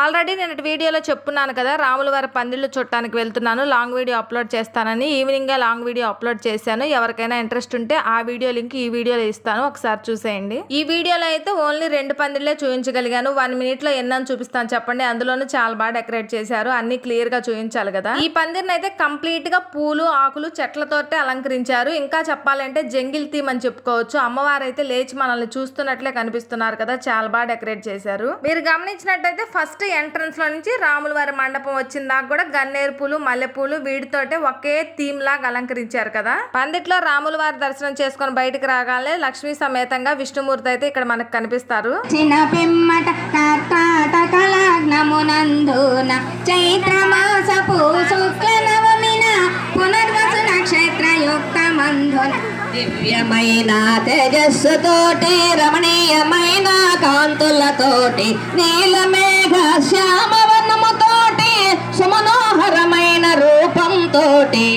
Already నేను వీడియోలో చెప్పున్నాను కదా రాముల వారి పందిళ్ళు చుట్టానికి వెళ్తున్నాను లాంగ్ వీడియో అప్లోడ్ చేస్తానని ఈవినింగ్గా లాంగ్ వీడియో అప్లోడ్ చేశాను ఎవరికైనా ఇంట్రెస్ట్ ఉంటే ఆ వీడియో లింక్ ఈ వీడియోలో ఇస్తాను ఒకసారి చూసేయండి. ఈ వీడియోలో అయితే ఓన్లీ రెండు పందిళ్ళే చూపించగలిగాను వన్ మినిట్లో ఎన్నని చూపిస్తాను చెప్పండి అందులోనూ చాలా బాగా డెకరేట్ చేశారు అన్ని క్లియర్గా చూపించాలి కదా. ఈ పందిరిని అయితే కంప్లీట్గా పూలు ఆకులు చెట్లతోటే అలంకరించారు ఇంకా చెప్పాలంటే జంగిల్ థీమ్ అని చెప్పుకోవచ్చు అమ్మవారు అయితే లేచి మనల్ని చూస్తున్నట్లే కనిపిస్తున్నారు కదా చాలా బాగా డెకరేట్ చేశారు. మీరు గమనించినట్టయితే ఫస్ట్ ఎంట్రన్స్లో నుంచి రాములవారి మండపం వచ్చిన దాకా కూడా గన్నేరు పూలు మల్లెపూలు వీటితోటే ఒకే థీమ్ లాగా అలంకరించారు కదా. పందిట్లో రాముల వారి దర్శనం చేసుకొని బయటకు రాగానే లక్ష్మీ సమేతంగా విష్ణుమూర్తి అయితే ఇక్కడ మనకు కనిపిస్తారు. చిన్న చైత్రమాసపు శుక్ల నవమిన పునర్వసు నక్షత్ర యుక్త దివ్యమైన తేజస్సుతోటి రమణీయమైన కాంతులతోటి నీల మేఘ శ్యామవనముతోటి సుమనోహరమైన రూపంతోటి